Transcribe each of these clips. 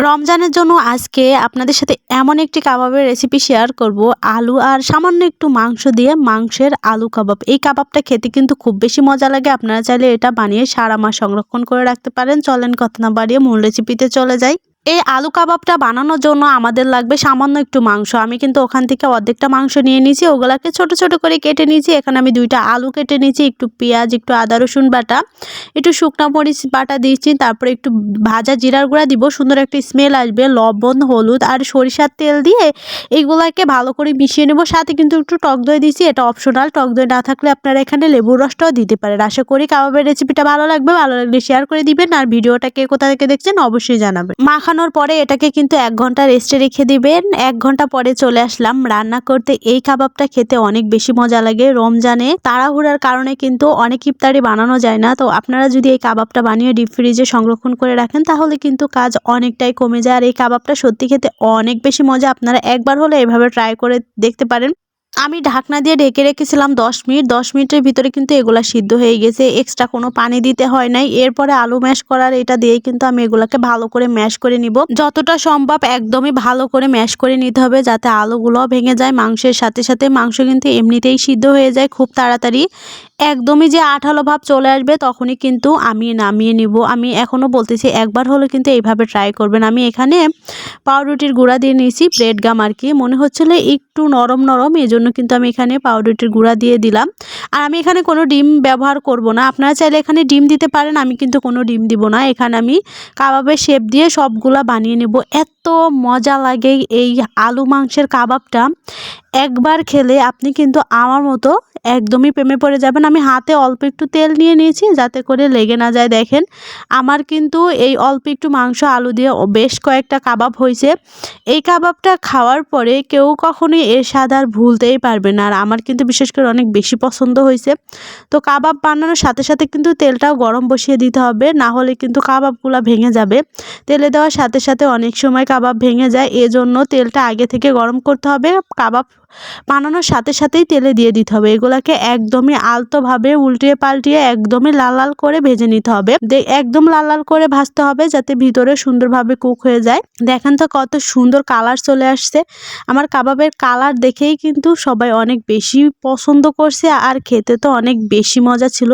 রমজানের জন্য আজকে আপনাদের সাথে এমন একটি কাবাবের রেসিপি শেয়ার করব। আলু আর সামান্য একটু মাংস দিয়ে মাংসের আলু কাবাব। এই কাবাবটা খেতে কিন্তু খুব বেশি মজা লাগে। আপনারা চাইলে এটা বানিয়ে সারা মাস সংরক্ষণ করে রাখতে পারেন। চলেন কথা না বাড়িয়ে মূল রেসিপিতে চলে যাই। এই আলু কাবাবটা বানানোর জন্য আমাদের লাগবে সামান্য একটু মাংস। আমি কিন্তু ওখান থেকে অর্ধেকটা মাংস নিয়ে নিয়েছি, ওগুলাকে ছোট ছোট করে কেটে নিয়েছি। এখানে আমি দুইটা আলু কেটে নিয়েছি, একটু পেঁয়াজ, একটু আদা, রসুন বাটা, একটু শুকনো মরিচ বাটা দিয়েছি, তারপরে একটু ভাজা জিরার গুঁড়া দিব। সুন্দর একটা স্মেল আসবে, লবণ, হলুদ আর সরিষার তেল দিয়ে এইগুলাকে ভালো করে মিশিয়ে নেব। সাথে কিন্তু একটু টক দই দিয়েছি, এটা অপশনাল টক দই না থাকলে আপনারা এখানে লেবুর রসটাও দিতে পারেন। আশা করি কাবাবের রেসিপিটা ভালো লাগবে। ভালো লাগলে শেয়ার করে দিবেন। আর ভিডিওটা কে কোথা থেকে দেখছেন অবশ্যই জানাবেন। মাখানোর পরে এটাকে কিন্তু এক ঘণ্টা রেস্টে রেখে দিবেন। এক ঘণ্টা পরে চলে আসলাম। রান্না করতে এই কাবাবটা খেতে অনেক বেশি মজা লাগে রমজানে। তাড়াহুড়ার কারণে কিন্তু অনেক ইফতারি বানানো যায় না। তো আপনারা যদি এই কাবাবটা বানিয়ে ডিপ ফ্রিজে সংরক্ষণ করে রাখেন, তাহলে কিন্তু কাজ অনেকটাই কমে যায়। আর এই কাবাবটা সত্যি খেতে অনেক বেশি মজা। আপনারা একবার হলে এভাবে ট্রাই করে দেখতে পারেন। আমি ঢাকনা দিয়ে ঢেকে রেখেছিলাম দশ মিনিট। দশ মিনিটের ভিতরে কিন্তু এগুলা সিদ্ধ হয়ে গেছে। এক্সট্রা কোনো পানি দিতে হয় নাই। এরপরে আলু ম্যাশ করার এটা দিয়েই কিন্তু আমি এগুলাকে ভালো করে ম্যাশ করে নিব। যতটা সম্ভব একদমই ভালো করে ম্যাশ করে নিতে হবে যাতে আলুগুলো ভেঙে যায়। মাংসের সাথে সাথে মাংস কিন্তু এমনিতেই সিদ্ধ হয়ে যায় খুব তাড়াতাড়ি। একদমই যে আঠালো ভাব চলে আসবে তখনই কিন্তু আমি নামিয়ে নিব। আমি এখনও বলতেছি একবার হলে কিন্তু এইভাবে ট্রাই করবেন। আমি এখানে পাউরুটির গুঁড়া দিয়ে নিয়েছি ব্রেড গাম আর কি। মনে হচ্ছিল একটু নরম নরম, এই জন্য কিন্তু আমি এখানে পাউডারটির গুঁড়া দিয়ে দিলাম। আর আমি এখানে কোনো ডিম ব্যবহার করব না। আপনারা চাইলে এখানে ডিম দিতে পারেন, আমি কিন্তু কোনো ডিম দিব না। এখানে আমি কাবাবের শেপ দিয়ে সবগুলা বানিয়ে নেব। এত মজা লাগে এই আলু মাংসের কাবাবটা। একবার খেলে আপনি কিন্তু আমার মতো একদমই প্রেমে পড়ে যাবেন। আমি হাতে অল্প একটু তেল নিয়ে নিয়েছি যাতে করে লেগে না যায়। দেখেন, আমার কিন্তু এই অল্প একটু মাংস, আলু দিয়ে বেশ কয়েকটা কাবাব হয়েছে। এই কাবাবটা খাওয়ার পরে কেউ কখনোই এর স্বাদ আর ভুলতেই পারবে না। আর আমার কিন্তু বিশেষ করে অনেক বেশি পছন্দ হয়েছে। তো কাবাব বানানোর সাথে সাথে কিন্তু তেলটাও গরম বসিয়ে দিতে হবে। না হলে কিন্তু কাবাবগুলো ভেঙে যাবে। তেলে দেওয়ার সাথে সাথে অনেক সময় কাবাব ভেঙে যায়। এজন্য তেলটা আগে থেকে গরম করতে হবে। কাবাব বানানোর সাথে সাথেই তেলে দিয়ে দিতে হবে। এগুলাকে একদমই আলতোভাবে উল্টিয়ে পাল্টিয়ে একদমই লাল লাল করে ভেজে নিতে হবে। একদম লাল লাল করে ভাজতে হবে যাতে ভিতরে সুন্দরভাবে কুক হয়ে যায়। দেখেন তো কত সুন্দর কালার চলে আসছে। আমার কাবাবের কালার দেখেই কিন্তু সবাই অনেক বেশি পছন্দ করছে আর খেতে তো অনেক বেশি মজা ছিল।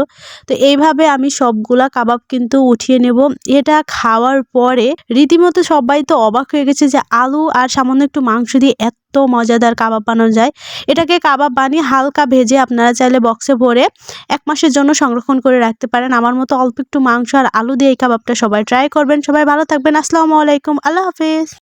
তো এইভাবে আমি সবগুলা কাবাব কিন্তু উঠিয়ে নেব। এটা খাওয়ার পরে রীতিমতো সবাই তো অবাক হয়ে গেছে যে আলু আর সামান্য একটু মাংস দিয়ে এত মজাদার কাবাব বানানো যায়। এটাকে কাবাব বানিয়ে হালকা ভেজে আপনারা চাইলে বক্সে ভরে এক মাসের জন্য সংরক্ষণ করে রাখতে পারেন। আমার মতো অল্প একটু মাংস আর আলু দিয়ে এই কাবাবটা সবাই ট্রাই করবেন। সবাই ভালো থাকবেন। আসসালামু আলাইকুম। আল্লাহ হাফিজ।